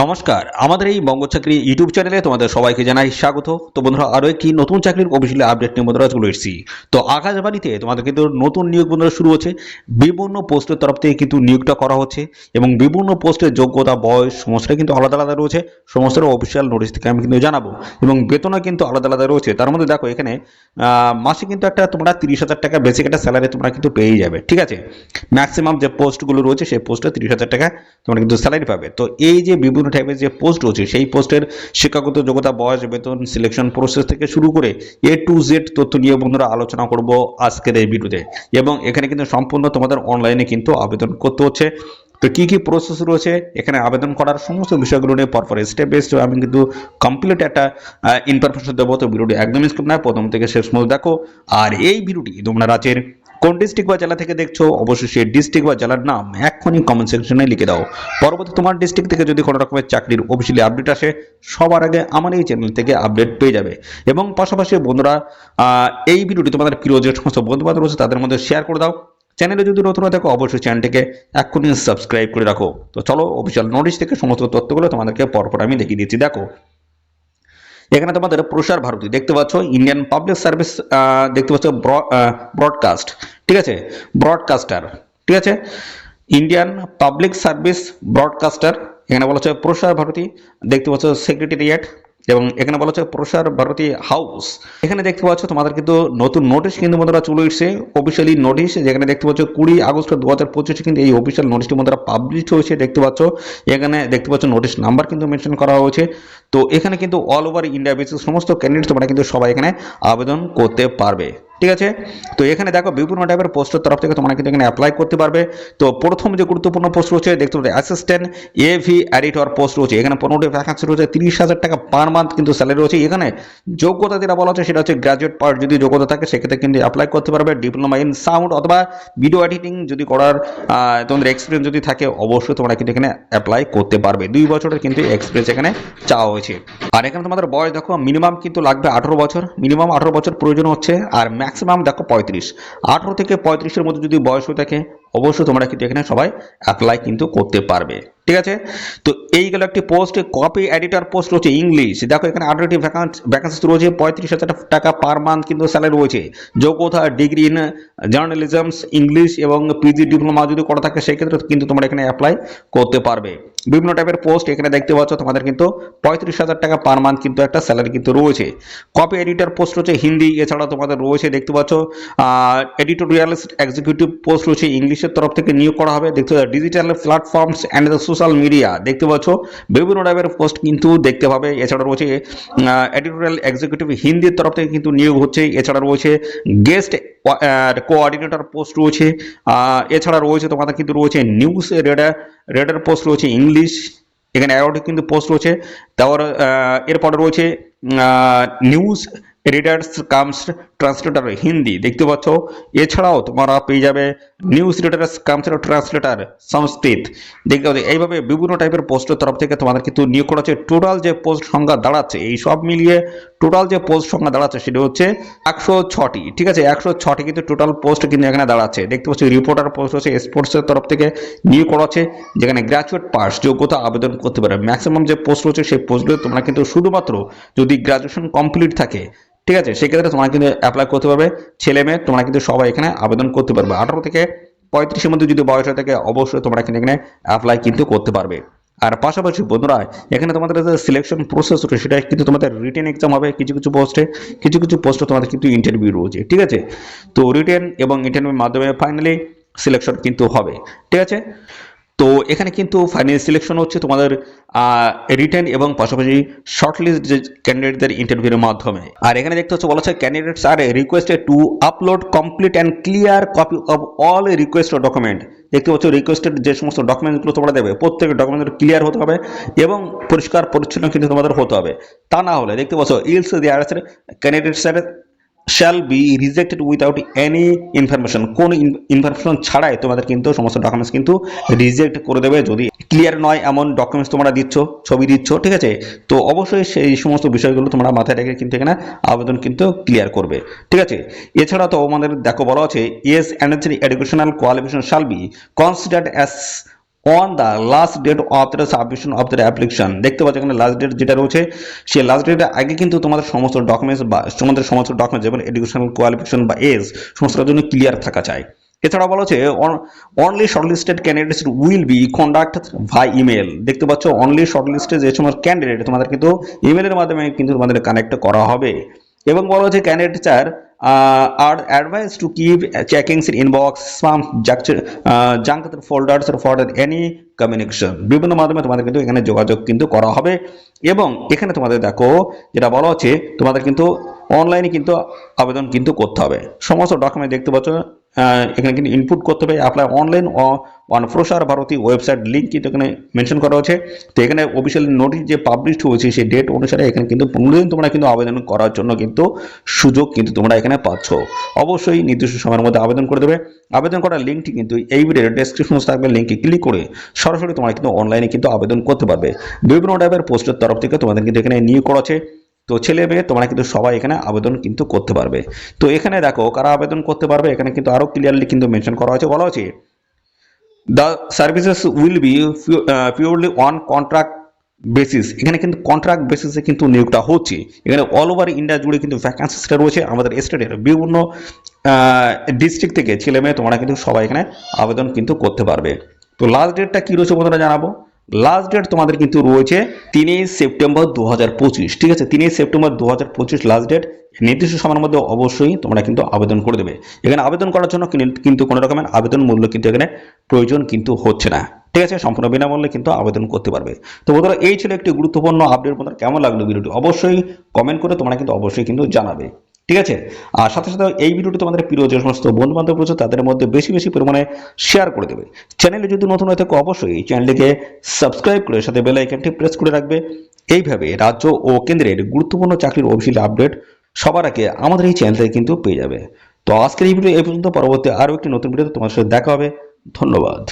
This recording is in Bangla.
নমস্কার, আমাদের এই বঙ্গ চাকরি ইউটিউব চ্যানেলে তোমাদের সবাইকে জানাই স্বাগত। তো বন্ধুরা, আরও একটি নতুন চাকরির অফিসিয়ালি আপডেট নিয়ে বন্ধুরা চলে এসেছি। তো আকাশবাণীতে তোমাদের কিন্তু নতুন নিয়োগ বন্ধুরা শুরু হচ্ছে। বিভিন্ন পোস্টের তরফ থেকে কিন্তু নিয়োগটা করা হচ্ছে এবং বিভিন্ন পোস্টের যোগ্যতা, বয়স, সমস্তটা কিন্তু আলাদা আলাদা রয়েছে। সমস্ত অফিসিয়াল নোটিশ থেকে আমি কিন্তু জানাব এবং বেতনও কিন্তু আলাদা আলাদা রয়েছে। তার মধ্যে দেখো এখানে মাসে কিন্তু একটা তোমরা তিরিশ হাজার টাকা বেসিক একটা স্যালারি তোমরা কিন্তু পেয়ে যাবে, ঠিক আছে? ম্যাক্সিমাম যে পোস্টগুলো রয়েছে, সেই পোস্টে তিরিশ হাজার টাকা তোমরা কিন্তু স্যালারি পাবে। তো এই যে বিভিন্ন টাইপের যে পোস্ট রয়েছে, সেই পোস্টের শিক্ষাগত যোগ্যতা, বয়স, বেতন সিলেকশন প্রসেস থেকে শুরু করে এ টু জেড তথ্য নিয়ে বন্ধুরা আলোচনা করব আজকের এই ভিডিওতে এবং এখানে কিন্তু সম্পূর্ণ তোমাদের অনলাইনে কিন্তু আবেদন করতে হচ্ছে। তো কি কি প্রসেস রয়েছে, এখানে আবেদন করার সমস্ত বিষয়গুলো নিয়ে পরপর স্টেপ বাই স্টেপ আমি কিন্তু কমপ্লিট একটা ইনফরমেশন দেবো। তো ভিডিওটি একদম স্কিপ না, প্রথম থেকে শেষ পর্যন্ত দেখো। আর এই ভিডিওটি তোমরা রাজ্যের কোন ডিস্ট্রিক্ট বা জেলা থেকে দেখছ, অবশ্যই সেই ডিস্ট্রিক্ট বা জেলার নাম এক্ষুনি কমেন্ট সেকশনে লিখে দাও। পরবর্তী তোমার ডিস্ট্রিক্ট থেকে যদি কোনো রকমের চাকরির অফিসিয়ালি আপডেট আসে, সবার আগে আমার এই চ্যানেল থেকে আপডেট পেয়ে যাবে। এবং পাশাপাশি বন্ধুরা এই ভিডিওটি তোমাদের প্রিয় যে সমস্ত বন্ধু বান্ধব রয়েছে, তাদের মধ্যে শেয়ার করে দাও। চ্যানেলে যদি নতুন থাকো, অবশ্যই চ্যানেলটিকে এক্ষুনি সাবস্ক্রাইব করে রাখো। তো চলো অফিসিয়াল নোটিশ থেকে সমস্ত তথ্যগুলো তোমাদেরকে পরপর আমি দেখিয়ে দিচ্ছি। দেখো এখানে তোমাদের প্রসার ভারতী, দেখতে পাচ্ছ ইন্ডিয়ান পাবলিক সার্ভিস দেখতে পাচ্ছ ব্রডকাস্ট ঠিক আছে? ব্রডকাস্টার ঠিক আছে? ইন্ডিয়ান পাবলিক সার্ভিস ব্রডকাস্টার এখানে বলা হচ্ছে প্রসার ভারতী, দেখতে পাচ্ছ সেক্রেটারিয়েট এবং এখানে বলা হচ্ছে প্রসার ভারতী হাউস। এখানে দেখতে পাচ্ছ তোমাদের কিন্তু নতুন নোটিশ কিন্তু বন্ধুরা চলে এসেছে। অফিসিয়ালি নোটিশ যেখানে দেখতে পাচ্ছ কুড়ি আগস্ট দু হাজার পঁচিশে কিন্তু এই অফিসিয়াল নোটিশটি বন্ধুরা পাবলিশ হয়েছে। দেখতে পাচ্ছ, এখানে দেখতে পাচ্ছ নোটিশ নাম্বার কিন্তু মেনশন করা হয়েছে। তো এখানে কিন্তু অল ওভার ইন্ডিয়া বেসিস সমস্ত ক্যান্ডিডেট তোমরা কিন্তু সবাই এখানে আবেদন করতে পারবে। ঠিক আছে? তো এখানে দেখো বিভিন্ন টাইপের পোস্টের তরফ থেকে তোমরা কিন্তু এখানে অ্যাপ্লাই করতে পারবে। তো প্রথম যে গুরুত্বপূর্ণ পোস্ট রয়েছে, দেখতে পাবে অ্যাসিস্ট্যান্ট এভি এডিটর পোস্ট রয়েছে। এখানে পনেরোটি ভ্যাকান্সি রয়েছে, তিরিশ হাজার টাকা পার মান্থ কিন্তু স্যালারি রয়েছে। এখানে যোগ্যতা যেটা বলা হচ্ছে, সেটা হচ্ছে গ্রাজুয়েট পার্ট যদি যোগ্যতা থাকে, সেক্ষেত্রে কিন্তু অ্যাপ্লাই করতে পারবে। ডিপ্লোমা ইন সাউন্ড অথবা ভিডিও এডিটিং যদি করার তোমাদের এক্সপিরিয়েন্স যদি থাকে, অবশ্যই তোমরা কিন্তু এখানে অ্যাপ্লাই করতে পারবে। দুই বছরের কিন্তু এক্সপিরিয়েন্স এখানে চাওয়া হয়েছে। আর এখানে তোমাদের বয়স দেখো মিনিমাম কিন্তু লাগবে আঠারো বছর। মিনিমাম আঠারো বছর প্রয়োজন হচ্ছে। আর ম্যাক্সিমাম দেখো পঁয়ত্রিশ। আঠেরো থেকে পঁয়ত্রিশের মধ্যে যদি বয়স হয়ে থাকে অবশ্যই তোমরা কিন্তু এখানে সবাই অ্যাপ্লাই কিন্তু করতে পারবে। ঠিক আছে? তো এই গেল একটি পোস্ট কপি এডিটর পোস্ট রয়েছে ইংলিশ দেখো এখানে আঠারোটি ভ্যাকান্সি রয়েছে পঁয়ত্রিশ হাজার টাকা পার মান্থ কিন্তু স্যালারি রয়েছে। যোগ্যতা ডিগ্রি ইন জার্নালিজমস ইংলিশ এবং পিজি ডিপ্লোমা যদি করা থাকে, সেক্ষেত্রে কিন্তু তোমরা এখানে অ্যাপ্লাই করতে পারবে। বিভিন্ন টাইপের পোস্ট এখানে দেখতে পাচ্ছ, তোমাদের কিন্তু পঁয়ত্রিশ হাজার টাকা পার মান্থ কিন্তু একটা স্যালারি কিন্তু রয়েছে। কপি এডিটর পোস্ট রয়েছে, হিন্দি এছাড়া তোমাদের রয়েছে, দেখতে পাচ্ছ। এডিটোরিয়াল এক্সিকিউটিভ পোস্ট রয়েছে ইংলিশের তরফ থেকে নিয়োগ করা হবে। দেখতে পাচ্ছ digital platforms and the social media দেখতে পাচ্ছ, বিভিন্ন টাইপের পোস্ট কিন্তু দেখতে পাবে। এছাড়া রয়েছে এডিটোরিয়াল এক্সিকিউটিভ হিন্দির তরফ থেকে কিন্তু নিয়োগ হচ্ছে। এছাড়া রয়েছে গেস্ট কোঅর্ডিনেটর পোস্ট রয়েছে। এছাড়া রয়েছে তোমাদের কিন্তু রয়েছে নিউজ রেডার রেডার পোস্ট রয়েছে ইংলিশ। এখানে অ্যাওয়ার্ড কিন্তু পোস্ট রয়েছে। তারপর এরপরে রয়েছে news readers comes translator Hindi. দেখতে পাচ্ছ, এছাড়াও তোমরা পেয়ে যাবে news readers comes translator Sanskrit দেখতে পাচ্ছ এইভাবে বিভিন্ন টাইপের পোস্টের তরফ থেকে তোমাদের কিন্তু নিয়োগ করা হচ্ছে। টোটাল যে পোস্ট সংখ্যা দাঁড়াচ্ছে, এই সব মিলিয়ে টোটাল যে পোস্ট সংখ্যা দাঁড়াচ্ছে সেটা হচ্ছে একশো ছটি। ঠিক আছে, একশো ছটি কিন্তু টোটাল পোস্ট কিন্তু এখানে দাঁড়াচ্ছে। দেখতে পাচ্ছি রিপোর্টার পোস্ট হচ্ছে স্পোর্টসের তরফ থেকে নিয়োগ করা হচ্ছে, যেখানে গ্র্যাজুয়েট পাস যোগ্যতা আবেদন করতে পারে। ম্যাক্সিমাম যে পোস্ট রয়েছে, সেই পোস্টগুলো তোমরা কিন্তু শুধুমাত্র যদি গ্র্যাজুয়েশন কমপ্লিট থাকে ঠিক আছে? সেক্ষেত্রে তোমরা কিন্তু অ্যাপ্লাই করতে পারবে। ছেলে মেয়ে, তোমরা কিন্তু সবাই এখানে আবেদন করতে পারবে। আঠারো থেকে পঁয়ত্রিশের মধ্যে যদি বয়স হয়ে থাকে, অবশ্যই তোমরা কিন্তু এখানে অ্যাপ্লাই কিন্তু করতে পারবে। আর পাশাপাশি বন্ধুরা, এখানে তোমাদের যে সিলেকশন প্রসেস রয়েছে, সেটা কিন্তু তোমাদের রিটেন এক্সাম হবে, কিছু কিছু পোস্টে কিছু কিছু পোস্টে তোমাদের কিন্তু ইন্টারভিউ রয়েছে, ঠিক আছে? তো রিটেন এবং ইন্টারভিউর মাধ্যমে ফাইনালি সিলেকশন কিন্তু হবে, ঠিক আছে? তো এখানে কিন্তু ফাইনাল সিলেকশন হচ্ছে তোমাদের রিটেন এবং পাশাপাশি শর্টলিস্ট যে ক্যান্ডিডেটদের ইন্টারভিউর মাধ্যমে। আর এখানে দেখতে হচ্ছে, বলা হচ্ছে candidates are requested to upload complete and clear copy of all request document দেখতে পাচ্ছ রিকোয়েস্টেড যে সমস্ত ডকুমেন্টগুলো তোমরা দেবে প্রত্যেকের ডকুমেন্ট ক্লিয়ার হতে হবে এবং পরিষ্কার পরিচ্ছন্ন কিন্তু তোমাদের হতে হবে। তা না হলে, দেখতে পাচ্ছ ইলস দেয়ার আছে ক্যান্ডিডেটসের shall be rejected without any information কোন ইনফরমেশন ছাড়াই তোমাদের কিন্তু সমস্ত ডকুমেন্টস কিন্তু রিজেক্ট করে দেবে। যদি ক্লিয়ার নয় এমন ডকুমেন্টস তোমরা দিচ্ছ, ছবি দিচ্ছ, ঠিক আছে? তো অবশ্যই সেই সমস্ত বিষয়গুলো তোমরা মাথায় রেখে কিন্তু এখানে আবেদন কিন্তু ক্লিয়ার করবে, ঠিক আছে? এছাড়া তো আমাদের দেখো বলা আছে yes and educational qualification shall be considered as on the last date of the submission of the application দেখতে পাচ্ছ এখানে লাস্ট ডেট যেটা রয়েছে, সেই লাস্ট ডেটের আগে কিন্তু তোমাদের সমস্ত ডকুমেন্টস বা তোমাদের সমস্ত ডকুমেন্টস যেমন এডুকেশনাল কোয়ালিফিকেশন বা এজ সমস্তটার জন্য ক্লিয়ার থাকা চাই। এছাড়া বলা হচ্ছে only shortlisted candidates will be conduct via email দেখতে পাচ্ছ অনলি শর্টলিস্টে যে সমস্ত ক্যান্ডিডেট তোমাদের কিন্তু ইমেলের মাধ্যমে কিন্তু তোমাদের কানেক্ট করা হবে। এবং বলা হচ্ছে ক্যান্ডিডেট চার are advice to keep checkings in inbox spam junk folders for any communication বিভিন্ন মাধ্যমে তোমাদের কিন্তু এখানে যোগাযোগ কিন্তু করা হবে। এবং এখানে তোমাদের দেখো, যেটা বলা হচ্ছে, তোমাদের কিন্তু অনলাইনে কিন্তু আবেদন কিন্তু করতে হবে। সমস্ত ডকুমেন্ট দেখতে পাচ্ছ এখানে কিন্তু ইনপুট করতে হবে। অ্যাপ্লাই অনলাইন অন প্রসার ভারতী ওয়েবসাইট লিঙ্ক কিন্তু এখানে মেনশন করা হয়েছে। তো এখানে অফিসিয়াল নোটিশ যে পাবলিশ হয়েছে, সেই ডেট অনুসারে এখানে কিন্তু পনেরো দিন তোমরা কিন্তু আবেদন করার জন্য কিন্তু সুযোগ কিন্তু তোমরা এখানে পাচ্ছ। অবশ্যই নির্দিষ্ট সময়ের মধ্যে আবেদন করে দেবে। আবেদন করার লিঙ্কটি কিন্তু এই ভিডিওর ডেসক্রিপশন থাকবে। লিঙ্কে ক্লিক করে সরাসরি তোমরা কিন্তু অনলাইনে কিন্তু আবেদন করতে পারবে। বিভিন্ন টাইপের পোস্টের তরফ থেকে তোমাদের কিন্তু এখানে নিয়োগ করা আছে তো ছেলে মেয়ে, তোমরা কিন্তু সবাই এখানে আবেদন কিন্তু করতে পারবে। তো এখানে দেখো, কারা আবেদন করতে পারবে? এখানে কিন্তু আরও ক্লিয়ারলি কিন্তু মেনশন করা হয়েছে, বলা হয়েছে the services will be purely on contract basis এখানে কিন্তু কন্ট্রাক্ট বেসিসে কিন্তু নিয়োগটা হচ্ছে। এখানে অল ওভার ইন্ডিয়া জুড়ে কিন্তু ভ্যাকান্সিসটা রয়েছে। আমাদের স্টেটের বিভিন্ন ডিস্ট্রিক্ট থেকে ছেলে মেয়ে, তোমরা কিন্তু সবাই এখানে আবেদন কিন্তু করতে পারবে। তো লাস্ট ডেটটা কী রয়েছে বন্ধুরা জানাব? লাস্ট ডেট তোমাদের কিন্তু রয়েছে তিনই সেপ্টেম্বর দু হাজার পঁচিশ, ঠিক আছে? তিনই সেপ্টেম্বর দু হাজার পঁচিশ লাস্ট ডেট নির্দিষ্ট সময়ের মধ্যে অবশ্যই তোমরা কিন্তু আবেদন করে দেবে। এখানে আবেদন করার জন্য কিন- কিন্তু কোনো রকমের আবেদন মূল্য কিন্তু এখানে প্রয়োজন কিন্তু হচ্ছে না। ঠিক আছে? সম্পূর্ণ বিনামূল্যে কিন্তু আবেদন করতে পারবে। তো বন্ধুরা, এই ছিল একটি গুরুত্বপূর্ণ আপডেট বন্ধুরা, কেমন লাগল ভিডিওটি? অবশ্যই কমেন্ট করে তোমরা কিন্তু অবশ্যই কিন্তু জানাবে। ঠিক আছে? আর সাথে সাথে এই ভিডিওটি তোমাদের প্রিয় যে সমস্ত বন্ধু বান্ধব রয়েছে, তাদের মধ্যে বেশি বেশি পরিমাণে শেয়ার করে দেবে। চ্যানেলে যদি নতুন হয়ে থাকে, অবশ্যই চ্যানেলটিকে সাবস্ক্রাইব করে সাথে বেল আইকনটি প্রেস করে রাখবে। এইভাবে রাজ্য ও কেন্দ্রের গুরুত্বপূর্ণ চাকরির অফিসিয়াল আপডেট সবার আগে আমাদের এই চ্যানেল কিন্তু পেয়ে যাবে। তো আজকের এই ভিডিও এই পর্যন্ত, পরবর্তী আরও একটি নতুন ভিডিওতে তোমার সাথে দেখা হবে। ধন্যবাদ।